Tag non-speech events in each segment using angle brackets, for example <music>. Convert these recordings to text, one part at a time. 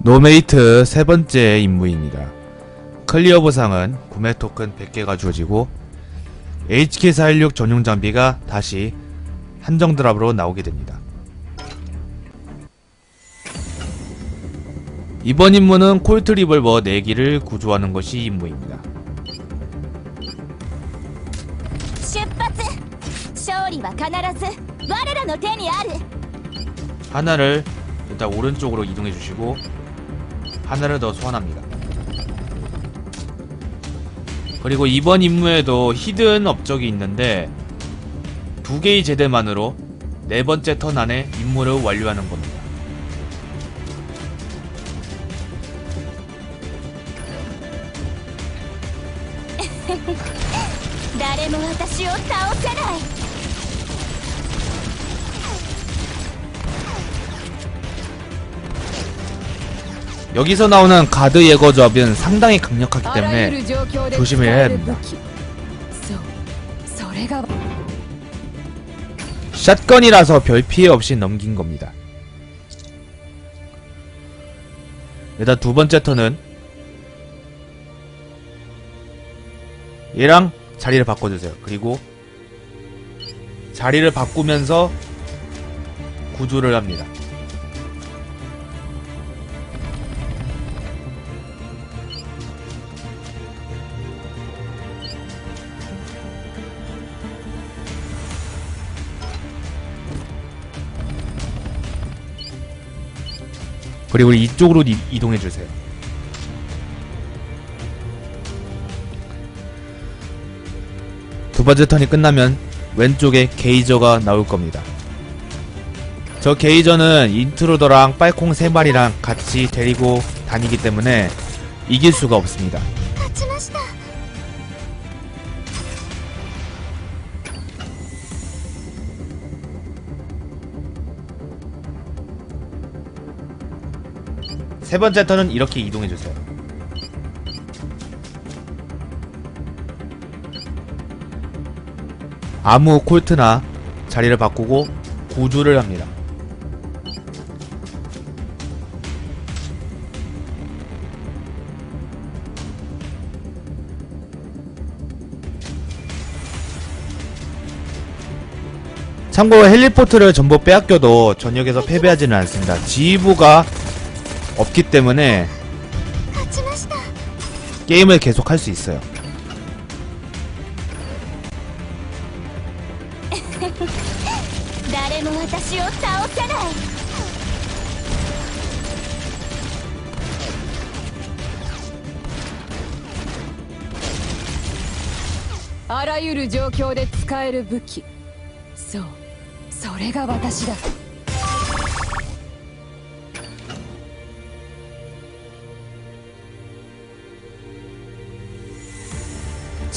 노메이트 세 번째 임무입니다. 클리어 보상은 구매 토큰 100개가 주어지고 HK416 전용 장비가 다시 한정 드랍으로 나오게 됩니다. 이번 임무는 콜트 리볼버 4기를 구조하는 것이 임무입니다. 하나를 일단 오른쪽으로 이동해 주시고 하나를 더 소환합니다. 그리고 이번 임무에도 히든 업적이 있는데 두 개의 제대만으로 네 번째 턴 안에 임무를 완료하는 겁니다. <laughs> 여기서 나오는 가드 예거 조합은 상당히 강력하기 때문에 조심해야 합니다. 샷건이라서 별 피해 없이 넘긴 겁니다. 일단 두 번째 턴은 얘랑 자리를 바꿔주세요. 그리고 자리를 바꾸면서 구조를 합니다. 그리고 이쪽으로 이, 이동해 주세요. 두 번째 턴이 끝나면 왼쪽에 게이저가 나올 겁니다. 저 게이저는 인트로더랑 빨콩 세 마리랑 같이 데리고 다니기 때문에 이길 수가 없습니다. 세 번째 턴은 이렇게 이동해 주세요. 아무 콜트나 자리를 바꾸고 구조를 합니다. 참고로 헬리포트를 전부 빼앗겨도 전역에서 패배하지는 않습니다. 지휘부가 없기 때문에 勝ちました 게임을 계속 할 수 있어요. 誰も私を倒せない あらゆる状況で使える武器そうそれが私だ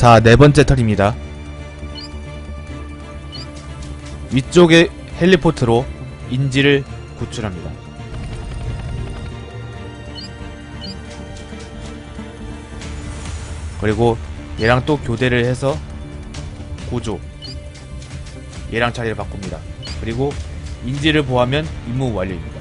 자, 네 번째 턴입니다. 위쪽에 헬리포트로 인지를 구출합니다. 그리고 얘랑 또 교대를 해서 고조. 얘랑 자리를 바꿉니다. 그리고 인지를 보하면 임무 완료입니다.